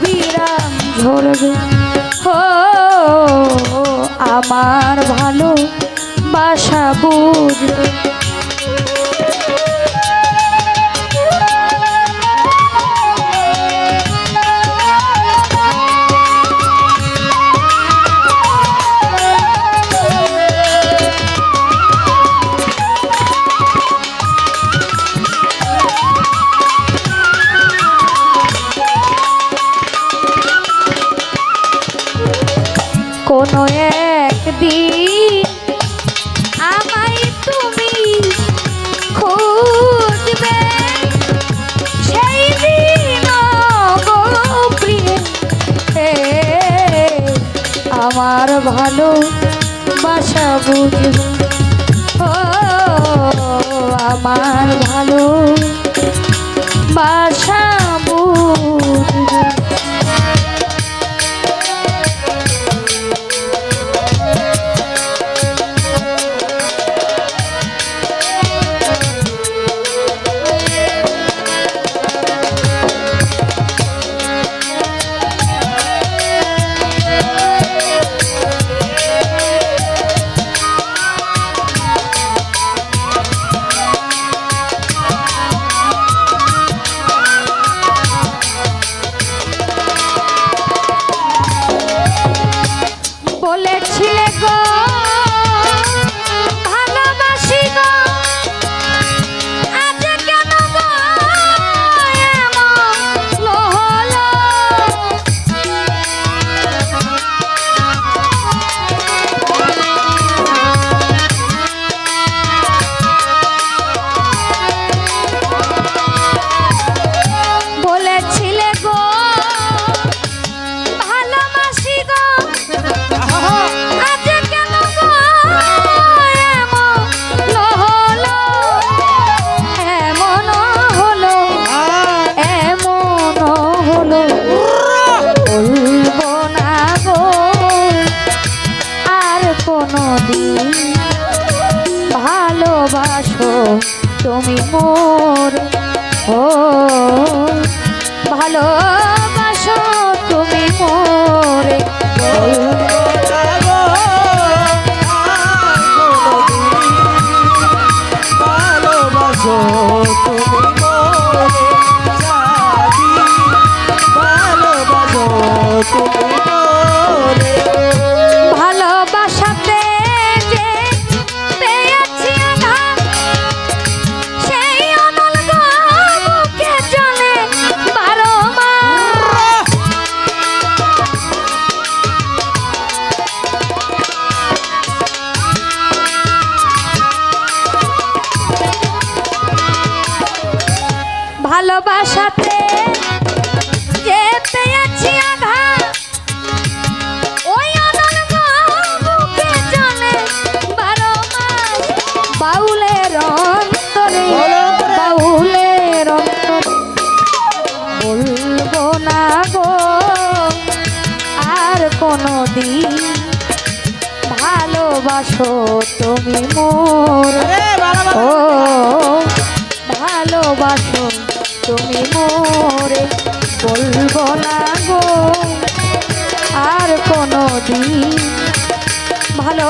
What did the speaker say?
অবিরাম ঝরবে ও আমার ভালো বাসা বুঝবে। কোনো একদিন আমায় তুমি খুঁজবে। সেই দিন আমার ভালো বাসা বুঝবে। ও আমার ভালো তুমি মোর ও ভালো তুমি মোরে। ভালোবাসো ভালোবাসাতে যে পেয়েছি আঘাত। ওই বুকে জ্বলে বারো মাস। বাউলের অন্তরে বাউলের অন্তরে। বলব না গো আর কোনো দিন ভালোবাসো তুমি মোর। ও ভালোবাসো তুমি মোরে বলব না গো। আর কোনো দিন ভালো